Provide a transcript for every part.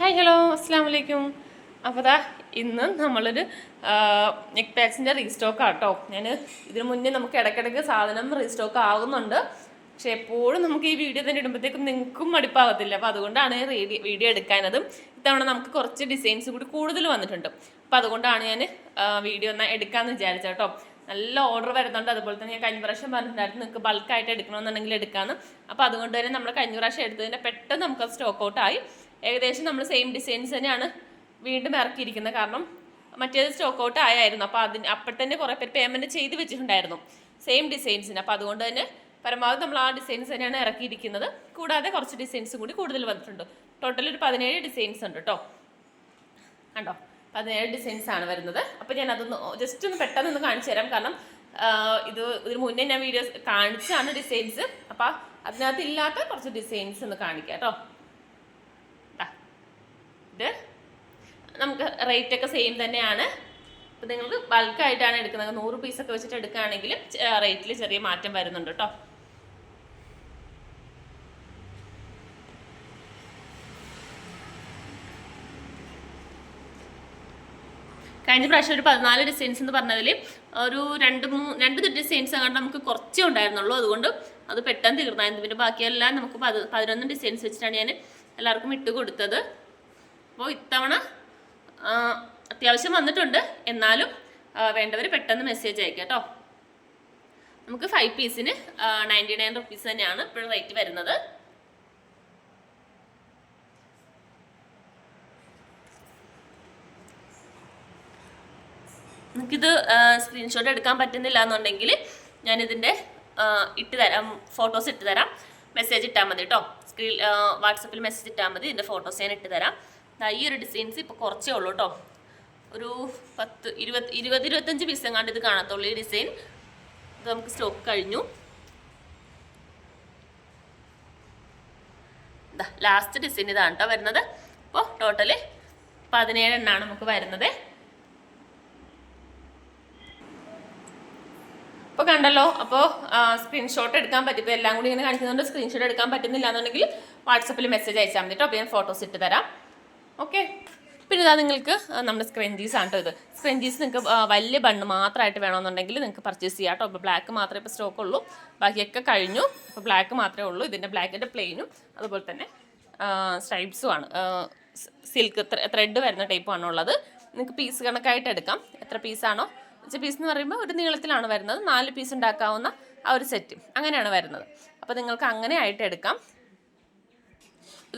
Hi hello അസ്സാം വലൈക്കും അപ്പോൾ ദാ ഇന്ന് നമ്മളൊരു നെക്ക് പാക്സിന്റെ റീസ്റ്റോക്ക് ആട്ടോ ഞാൻ ഇതിനു മുന്നേ നമുക്ക് ഇടയ്ക്കിടയ്ക്ക് സാധനം റീസ്റ്റോക്ക് ആകുന്നുണ്ട് പക്ഷെ എപ്പോഴും നമുക്ക് ഈ വീഡിയോ തന്നെ ഇടുമ്പോഴത്തേക്കും നിങ്ങൾക്കും മടുപ്പാകത്തില്ല അപ്പോൾ അതുകൊണ്ടാണ് റേഡിയോ വീഡിയോ എടുക്കാനതും ഇത്തവണ നമുക്ക് കുറച്ച് ഡിസൈൻസ് കൂടി കൂടുതൽ വന്നിട്ടുണ്ട്. അപ്പോൾ അതുകൊണ്ടാണ് ഞാൻ വീഡിയോ ഒന്ന് എടുക്കാമെന്ന് വിചാരിച്ചത് കേട്ടോ നല്ല ഓർഡർ വരുന്നുണ്ട്. അതുപോലെ തന്നെ ഞാൻ കഴിഞ്ഞ പ്രാവശ്യം പറഞ്ഞിട്ടുണ്ടായിരുന്നു നിങ്ങൾക്ക് ബൾക്കായിട്ട് എടുക്കണമെന്നുണ്ടെങ്കിൽ എടുക്കാമെന്ന് അപ്പോൾ അതുകൊണ്ട് തന്നെ നമ്മൾ കഴിഞ്ഞ പ്രാവശ്യം എടുത്തതിന്റെ പെട്ടെന്ന് നമുക്ക് സ്റ്റോക്ക് ഔട്ട് ആയി. ഏകദേശം നമ്മൾ സെയിം ഡിസൈൻസ് തന്നെയാണ് വീണ്ടും ഇറക്കിയിരിക്കുന്നത്. കാരണം മറ്റേത് സ്റ്റോക്ക് ഔട്ട് ആയായിരുന്നു. അപ്പോൾ അതിന് അപ്പോൾ തന്നെ കുറേ പേര് പേയ്മെന്റ് ചെയ്ത് വെച്ചിട്ടുണ്ടായിരുന്നു. സെയിം ഡിസൈൻസിന് അപ്പോൾ അതുകൊണ്ട് തന്നെ പരമാവധി നമ്മൾ ആ ഡിസൈൻസ് തന്നെയാണ് ഇറക്കിയിരിക്കുന്നത്. കൂടാതെ കുറച്ച് ഡിസൈൻസും കൂടി കൂടുതൽ വന്നിട്ടുണ്ട്. ടോട്ടൽ ഒരു പതിനേഴ് ഡിസൈൻസ് ഉണ്ട് കേട്ടോ കണ്ടോ? പതിനേഴ് ഡിസൈൻസ് ആണ് വരുന്നത്. അപ്പോൾ ഞാൻ അതൊന്ന് ജസ്റ്റ് ഒന്ന് പെട്ടെന്ന് കാണിച്ചു തരാം. കാരണം ഇത് ഇതിന് മുന്നേ ഞാൻ വീഡിയോസ് കാണിച്ചാണ് ഡിസൈൻസ് അപ്പോൾ അതിനകത്ത് ഇല്ലാത്ത കുറച്ച് ഡിസൈൻസ് ഒന്ന് കാണിക്കാം കേട്ടോ ദാ. ഇത് നമുക്ക് റേറ്റ് ഒക്കെ സെയിം തന്നെയാണ്. അപ്പോൾ നിങ്ങൾക്ക് ബൾക്കായിട്ടാണ് എടുക്കുന്നത്. നൂറ് പീസൊക്കെ വെച്ചിട്ട് എടുക്കുകയാണെങ്കിൽ റേറ്റിൽ ചെറിയ മാറ്റം വരുന്നുണ്ട് കേട്ടോ കഴിഞ്ഞ പ്രാവശ്യം ഒരു പതിനാല് ഡിസൈൻസ് എന്ന് പറഞ്ഞതിൽ ഒരു രണ്ട് മൂന്ന് രണ്ട് ഡിസൈൻസ് അങ്ങോട്ട് നമുക്ക് കുറച്ചേ ഉണ്ടായിരുന്നുള്ളൂ. അതുകൊണ്ട് അത് പെട്ടെന്ന് തീർന്നായിരുന്നു പിന്നെ ബാക്കിയെല്ലാം നമുക്ക് പത് പതിനൊന്ന് ഡിസൈൻസ് വെച്ചിട്ടാണ് ഞാൻ എല്ലാവർക്കും ഇട്ട് കൊടുത്തത്. അപ്പോൾ ഇത്തവണ അത്യാവശ്യം വന്നിട്ടുണ്ട്. എന്നാലും വേണ്ടവർ പെട്ടെന്ന് മെസ്സേജ് അയക്കാം കേട്ടോ. നമുക്ക് ഫൈവ് പീസിന് നയന്റി നയൻ റുപ്പീസ് തന്നെയാണ് ഇപ്പോൾ റേറ്റ് വരുന്നത്. നിങ്ങൾക്കിത് സ്ക്രീൻഷോട്ട് എടുക്കാൻ പറ്റുന്നില്ല എന്നുണ്ടെങ്കിൽ ഞാനിതിന്റെ ഇട്ട് തരാം. ഫോട്ടോസ് ഇട്ട് തരാം. മെസ്സേജ് ഇട്ടാൽ മതി കേട്ടോ. സ്ക്രീൻ വാട്സപ്പിൽ മെസ്സേജ് ഇട്ടാൽ മതി. ഇതിന്റെ ഫോട്ടോസ് ഞാൻ ഇട്ട് തരാം. ഈ ഒരു ഡിസൈൻസ് ഇപ്പോൾ കുറച്ചേ ഉള്ളൂ കേട്ടോ ഒരു പത്ത് ഇരുപത് ഇരുപത് ഇരുപത്തഞ്ച് പീസ് എങ്ങാണ്ട് ഇത് കാണത്തുള്ളൂ ഈ ഡിസൈൻ ഇത് നമുക്ക് സ്റ്റോക്ക് കഴിഞ്ഞു. ലാസ്റ്റ് ഡിസൈൻ ഇതാണ് കേട്ടോ വരുന്നത്. അപ്പോൾ ടോട്ടൽ പതിനേഴ് എണ്ണാണ് നമുക്ക് വരുന്നത്. അപ്പോൾ കണ്ടല്ലോ അപ്പോൾ സ്ക്രീൻഷോട്ട് എടുക്കാൻ പറ്റും. ഇപ്പോൾ എല്ലാം കൂടി ഇങ്ങനെ കാണിക്കുന്നുണ്ട് സ്ക്രീൻഷോട്ട് എടുക്കാൻ പറ്റുന്നില്ല എന്നുണ്ടെങ്കിൽ വാട്സപ്പിൽ മെസ്സേജ് അയച്ചാൽ മതി കേട്ടോ അപ്പോൾ ഞാൻ ഫോട്ടോസ് ഇട്ട് തരാം. ഓക്കെ പിന്നെ ഇതാ നിങ്ങൾക്ക് നമ്മുടെ സ്ക്രഞ്ചീസ് ആണ് ഇത്. സ്ക്രഞ്ചീസ് നിങ്ങൾക്ക് വലിയ ബണ്ണ് മാത്രമായിട്ട് വേണമെന്നുണ്ടെങ്കിൽ നിങ്ങൾക്ക് പർച്ചേസ് ചെയ്യാം കേട്ടോ ഇപ്പോൾ ബ്ലാക്ക് മാത്രമേ ഇപ്പോൾ സ്റ്റോക്ക് ഉള്ളൂ. ബാക്കിയൊക്കെ കഴിഞ്ഞു. അപ്പോൾ ബ്ലാക്ക് മാത്രമേ ഉള്ളൂ. ഇതിന്റെ ബ്ലാക്കിന്റെ പ്ലെയിനും അതുപോലെ തന്നെ സ്ട്രൈപ്സും ആണ്. സിൽക്ക് ത്രെഡ് വരുന്ന ടൈപ്പാണ് ഉള്ളത്. നിങ്ങൾക്ക് പീസ് കണക്കായിട്ട് എടുക്കാം. എത്ര പീസാണോ പീസ് എന്ന് പറയുമ്പോൾ ഒരു നീളത്തിലാണ് വരുന്നത്. നാല് പീസ് ഉണ്ടാക്കാവുന്ന ആ ഒരു സെറ്റ് അങ്ങനെയാണ് വരുന്നത്. അപ്പോൾ നിങ്ങൾക്ക് അങ്ങനെ ആയിട്ട് എടുക്കാം.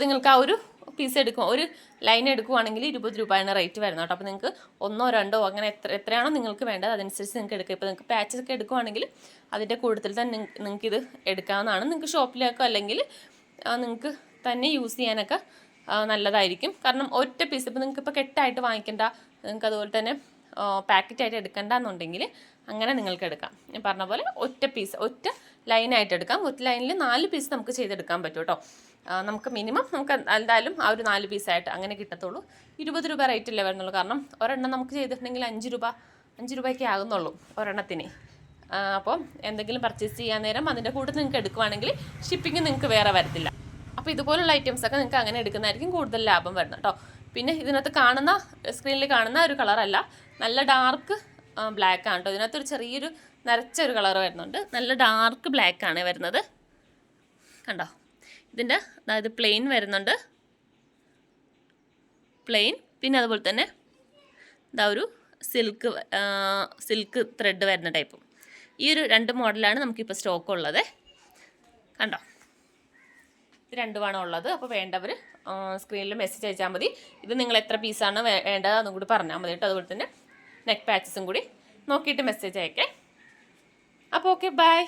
നിങ്ങൾക്ക് ആ ഒരു പീസ് എടുക്കും. ഒരു ലൈൻ എടുക്കുവാണെങ്കിൽ ഇരുപത് രൂപയാണ് റേറ്റ് വരുന്നത് കേട്ടോ. അപ്പോൾ നിങ്ങൾക്ക് ഒന്നോ രണ്ടോ അങ്ങനെ എത്ര എത്രയാണോ നിങ്ങൾക്ക് വേണ്ടത് അതനുസരിച്ച് നിങ്ങൾക്ക് എടുക്കാം. ഇപ്പോൾ നിങ്ങൾക്ക് പാച്ചസ് ഒക്കെ എടുക്കുവാണെങ്കിൽ അതിന്റെ കൂടുതൽ തന്നെ നിങ്ങൾക്ക് ഇത് എടുക്കാവുന്നതാണ്. നിങ്ങൾക്ക് ഷോപ്പിലേക്കോ അല്ലെങ്കിൽ നിങ്ങൾക്ക് തന്നെ യൂസ് ചെയ്യാനൊക്കെ നല്ലതായിരിക്കും. കാരണം ഒറ്റ പീസ് ഇപ്പോൾ നിങ്ങൾക്ക് ഇപ്പോൾ കെട്ടായിട്ട് വാങ്ങിക്കേണ്ട. നിങ്ങൾക്ക് അതുപോലെ തന്നെ പാക്കറ്റായിട്ട് എടുക്കണ്ട എന്നുണ്ടെങ്കിൽ അങ്ങനെ നിങ്ങൾക്ക് എടുക്കാം ഞാൻ പറഞ്ഞ പോലെ ഒറ്റ പീസ് ഒറ്റ ലൈനായിട്ട് എടുക്കാം. ഒറ്റ ലൈനിൽ നാല് പീസ് നമുക്ക് ചെയ്തെടുക്കാൻ പറ്റും കേട്ടോ. നമുക്ക് മിനിമം നമുക്ക് എന്തായാലും ആ ഒരു നാല് പീസായിട്ട് അങ്ങനെ കിട്ടത്തുള്ളൂ. ഇരുപത് രൂപ റേറ്റ് അല്ലേ വരുന്നുള്ളൂ. കാരണം ഒരെണ്ണം നമുക്ക് ചെയ്തിട്ടുണ്ടെങ്കിൽ അഞ്ച് രൂപ അഞ്ച് രൂപയൊക്കെ ആകുന്നുള്ളൂ ഒരെണ്ണത്തിന്. അപ്പോൾ എന്തെങ്കിലും പർച്ചേസ് ചെയ്യാൻ നേരം അതിന്റെ കൂടെ നിങ്ങൾക്ക് എടുക്കുവാണെങ്കിൽ ഷിപ്പിംഗ് നിങ്ങൾക്ക് വേറെ വരത്തില്ല. അപ്പോൾ ഇതുപോലുള്ള ഐറ്റംസൊക്കെ നിങ്ങൾക്ക് അങ്ങനെ എടുക്കുന്നതായിരിക്കും കൂടുതൽ ലാഭം വരുന്നത് കേട്ടോ. പിന്നെ ഇതിനകത്ത് കാണുന്ന സ്ക്രീനിൽ കാണുന്ന ഒരു കളറല്ല. നല്ല ഡാർക്ക് ബ്ലാക്ക് ആണ് കേട്ടോ ഇതിനകത്ത് ഒരു ചെറിയൊരു നരച്ച ഒരു കളർ വരുന്നുണ്ട്. നല്ല ഡാർക്ക് ബ്ലാക്ക് ആണ് വരുന്നത്. കണ്ടോ? ഇതിന്റെ അതായത് പ്ലെയിൻ വരുന്നുണ്ട്. പ്ലെയിൻ പിന്നെ അതുപോലെ തന്നെ ഇതാ ഒരു സിൽക്ക് സിൽക്ക് ത്രെഡ് വരുന്ന ടൈപ്പും ഈ ഒരു രണ്ട് മോഡലാണ് നമുക്കിപ്പോൾ സ്റ്റോക്ക് ഉള്ളത്. കണ്ടോ? ഇത് രണ്ടുമാണ് ഉള്ളത്. അപ്പോൾ വേണ്ടവർ സ്ക്രീനിൽ മെസ്സേജ് അയച്ചാൽ മതി. ഇത് നിങ്ങൾ എത്ര പീസാണ് വേണ്ടത് അതും കൂടി പറഞ്ഞാൽ മതി കേട്ടോ. അതുപോലെ തന്നെ നെക്ക് പാച്ചസും കൂടി നോക്കിയിട്ട് മെസ്സേജ് അയക്കേ. അപ്പോൾ ഓക്കെ ബൈ